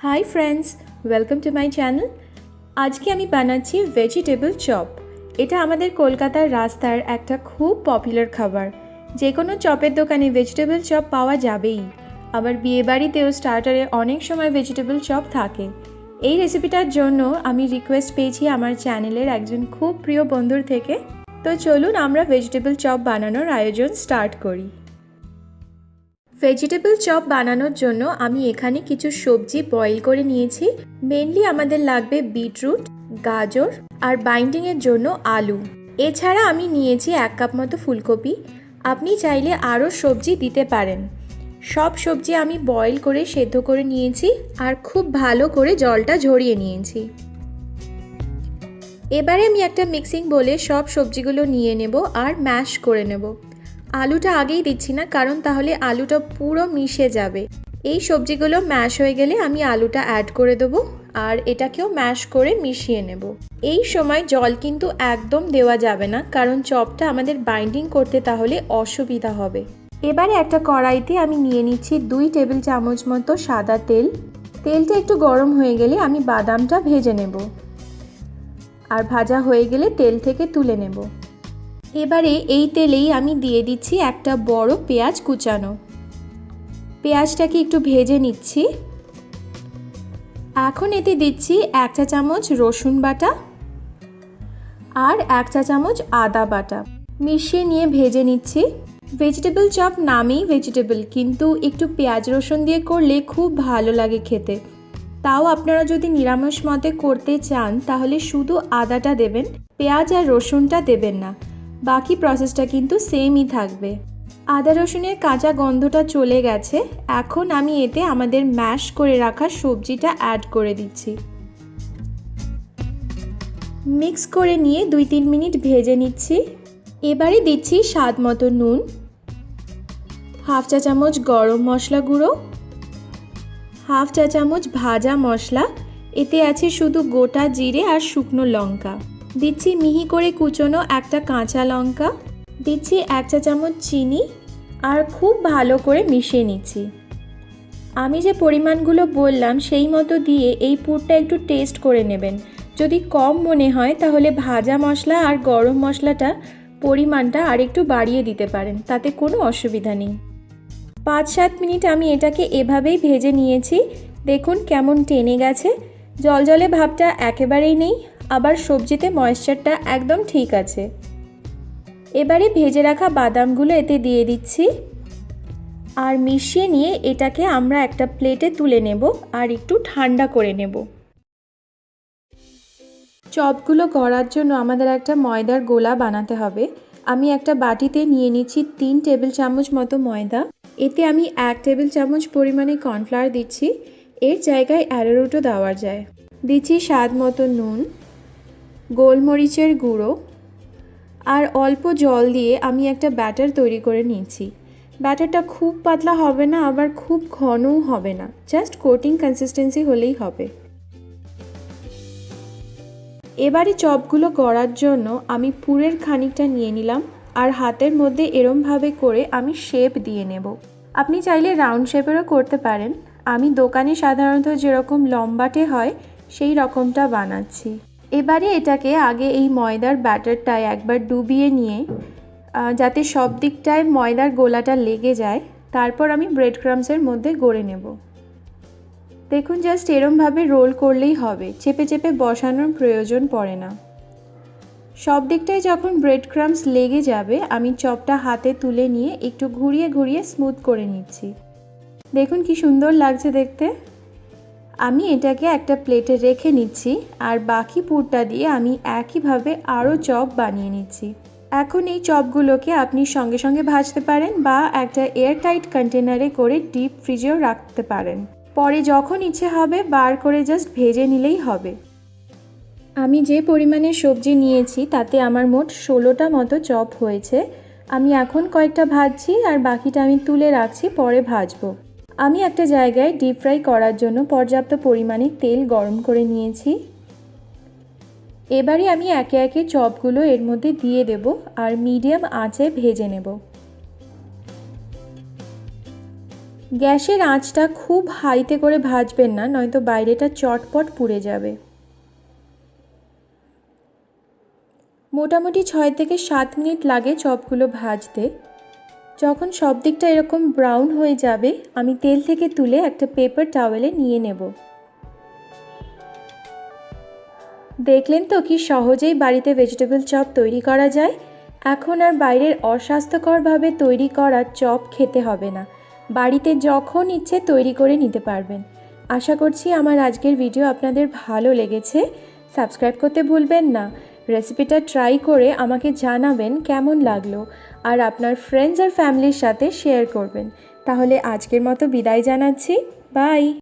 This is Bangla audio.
Hi friends welcome to my channel আজকে আমি বানাচ্ছি ভেজিটেবল চপ এটা আমাদের কলকাতার রাস্তার একটা খুব পপুলার খাবার। যে কোনো চপের দোকানে ভেজিটেবল চপ পাওয়া যাবেই। আবার বিয়েবাড়িতেও স্টার্টারে অনেক সময় ভেজিটেবল চপ থাকে। এই রেসিপিটার জন্য আমি রিকোয়েস্ট পেয়েছি আমার চ্যানেলের একজন খুব প্রিয় বন্ধুর থেকে। তো চলুন আমরা ভেজিটেবল চপ বানানোর আয়োজন স্টার্ট করি। ভেজিটেবল চপ বানানোর জন্য আমি এখানে কিছু সবজি বয়েল করে নিয়েছি। মেনলি আমাদের লাগবে বিটরুট গাজর আর বাইন্ডিংয়ের জন্য আলু। এছাড়া আমি নিয়েছি এক কাপ মতো ফুলকপি। আপনি চাইলে আরও সবজি দিতে পারেন। সব সবজি আমি বয়েল করে সেদ্ধ করে নিয়েছি আর খুব ভালো করে জলটা ঝরিয়ে নিয়েছি। এবারে আমি একটা মিক্সিং বলে সব সবজিগুলো নিয়ে নেব আর ম্যাশ করে নেব। আলুটা আগেই দিচ্ছি না, কারণ তাহলে আলুটা পুরো মিশে যাবে। এই সবজিগুলো ম্যাশ হয়ে গেলে আমি আলুটা অ্যাড করে দেবো আর এটাকেও ম্যাশ করে মিশিয়ে নেব। এই সময় জল কিন্তু একদম দেওয়া যাবে না, কারণ চপটা আমাদের বাইন্ডিং করতে তাহলে অসুবিধা হবে। এবারে একটা কড়াইতে আমি নিয়ে নিচ্ছি দুই টেবিল চামচ মতো সাদা তেল। তেলটা একটু গরম হয়ে গেলে আমি বাদামটা ভেজে নেব। আর ভাজা হয়ে গেলে তেল থেকে তুলে নেব। এবারে এই তেলেই আমি দিয়ে দিচ্ছি একটা বড় পেঁয়াজ কুচানো। পেঁয়াজটাকে একটু ভেজে নিচ্ছি। এখন এতে দিচ্ছি এক চা চামচ রসুন বাটা আর এক চা চামচ আদা বাটা। মিশিয়ে নিয়ে ভেজে নিচ্ছি। ভেজিটেবল চপ নামেই ভেজিটেবল কিন্তু একটু পেঁয়াজ রসুন দিয়ে করলে খুব ভালো লাগে খেতে। তাও আপনারা যদি নিরামিষ মতে করতে চান, তাহলে শুধু আদাটা দেবেন, পেঁয়াজ আর রসুনটা দেবেন না। বাকি প্রসেসটা কিন্তু সেমই থাকবে। আদা রসুনের কাঁচা গন্ধটা চলে গেছে, এখন আমি এতে আমাদের ম্যাশ করে রাখা সবজিটা অ্যাড করে দিচ্ছি। মিক্স করে নিয়ে দুই তিন মিনিট ভেজে নিচ্ছি। এবারে দিচ্ছি স্বাদ মতো নুন, হাফ চা চামচ গরম মশলা গুঁড়ো, হাফ চা চামচ ভাজা মশলা, এতে আছে শুধু গোটা জিরে আর শুকনো লঙ্কা। দিচ্ছি মিহি করে কুচোনো একটা কাঁচা লঙ্কা, দিচ্ছি এক চা চামচ চিনি আর খুব ভালো করে মিশিয়ে নিচ্ছি। আমি যে পরিমাণগুলো বললাম সেই মতো দিয়ে এই পুরটা একটু টেস্ট করে নেবেন। যদি কম মনে হয় তাহলে ভাজা মশলা আর গরম মশলাটা পরিমাণটা আর একটু বাড়িয়ে দিতে পারেন, তাতে কোনো অসুবিধা নেই। পাঁচ সাত মিনিট আমি এটাকে এভাবেই ভেজে নিয়েছি। দেখুন কেমন টেনে গেছে। জলজলে ভাবটা একেবারেই নেই। আবার সবজিতে ময়েশ্চারটা একদম ঠিক আছে। এবারে ভেজে রাখা বাদামগুলো এতে দিয়ে দিচ্ছি। আর মিশিয়ে নিয়ে এটাকে আমরা একটা প্লেটে তুলে নেব আর একটু ঠান্ডা করে নেব। চপগুলো করার জন্য আমাদের একটা ময়দার গোলা বানাতে হবে। আমি একটা বাটিতে নিয়ে নিচ্ছি তিন টেবিল চামচ মতো ময়দা। এতে আমি এক টেবিল চামচ পরিমাণে কর্নফ্লাওয়ার দিচ্ছি। এর জায়গায় অ্যারোরুটও দেওয়া যায়। দিচ্ছি স্বাদ মতো নুন। গোলমরিচের গুঁড়ো আর অল্প জল দিয়ে আমি একটা ব্যাটার তৈরি করে নিয়েছি। ব্যাটারটা খুব পাতলা হবে না, আবার খুব ঘনও হবে না। জাস্ট কোটিং কনসিস্টেন্সি হলেই হবে। এবারে চপগুলো করার জন্য আমি পুরের খানিকটা নিয়ে নিলাম আর হাতের মধ্যে এরমভাবে করে আমি শেপ দিয়ে নেব। আপনি চাইলে রাউন্ড শেপেরও করতে পারেন। আমি দোকানে সাধারণত যেরকম লম্বাটে হয়, সেই রকমটা বানাচ্ছি। এবারে এটাকে আগে এই ময়দার ব্যাটারটায় একবার ডুবিয়ে নিয়ে যাতে সব দিকটায় ময়দার গোলাটা লেগে যায়, তারপর আমি ব্রেড ক্রামসের মধ্যে গড়ে নেব। দেখুন জাস্ট এরমভাবে রোল করলেই হবে, চেপে চেপে বসানোর প্রয়োজন পড়ে না। সব দিকটায় যখন ব্রেড ক্রামস লেগে যাবে, আমি চপটা হাতে তুলে নিয়ে একটু ঘুরিয়ে ঘুরিয়ে স্মুথ করে নিচ্ছি। দেখুন কি সুন্দর লাগছে দেখতে। আমি এটাকে একটা প্লেটে রেখে নিচ্ছি, আর বাকি পুরটা দিয়ে আমি একইভাবে আরও চপ বানিয়ে নিচ্ছি। এখন এই চপগুলোকে আপনি সঙ্গে সঙ্গে ভাজতে পারেন বা একটা এয়ারটাইট কন্টেনারে করে ডিপ ফ্রিজেও রাখতে পারেন। পরে যখন ইচ্ছে হবে, বার করে জাস্ট ভেজে নিলেই হবে। আমি যে পরিমাণে সবজি নিয়েছি, তাতে আমার মোট ষোলোটা মতো চপ হয়েছে। আমি এখন কয়েকটা ভাজছি, আর বাকিটা আমি তুলে রাখছি, পরে ভাজবো। আমি একটা জায়গায় ডিপ ফ্রাই করার জন্য পর্যাপ্ত পরিমাণে তেল গরম করে নিয়েছি। এবারে আমি একে একে চপগুলো এর মধ্যে দিয়ে দেব আর মিডিয়াম আঁচে ভেজে নেব। গ্যাসের আঁচটা খুব হাইতে করে ভাজবেন না, নয়তো বাইরেটা চটপট পুড়ে যাবে। মোটামুটি ছয় থেকে সাত মিনিট লাগে চপগুলো ভাজতে। যখন সব দিকটা এরকম ব্রাউন হয়ে যাবে, আমি তেল থেকে তুলে একটা পেপার টাওয়েলে নিয়ে নেব। দেখলেন তো কি সহজেই বাড়িতে ভেজিটেবল চপ তৈরি করা যায়? এখন আর বাইরের অস্বাস্থ্যকরভাবে তৈরি করা চপ খেতে হবে না। বাড়িতে যখন ইচ্ছে তৈরি করে নিতে পারবেন। আশা করছি আমার আজকের ভিডিও আপনাদের ভালো লেগেছে। সাবস্ক্রাইব করতে ভুলবেন না। রেসিপিটা ট্রাই করে আমাকে জানাবেন কেমন লাগল আর আপনার ফ্রেন্ডস আর ফ্যামিলির সাথে শেয়ার করবেন। তাহলে আজকের মতো বিদায় জানাচ্ছি। বাই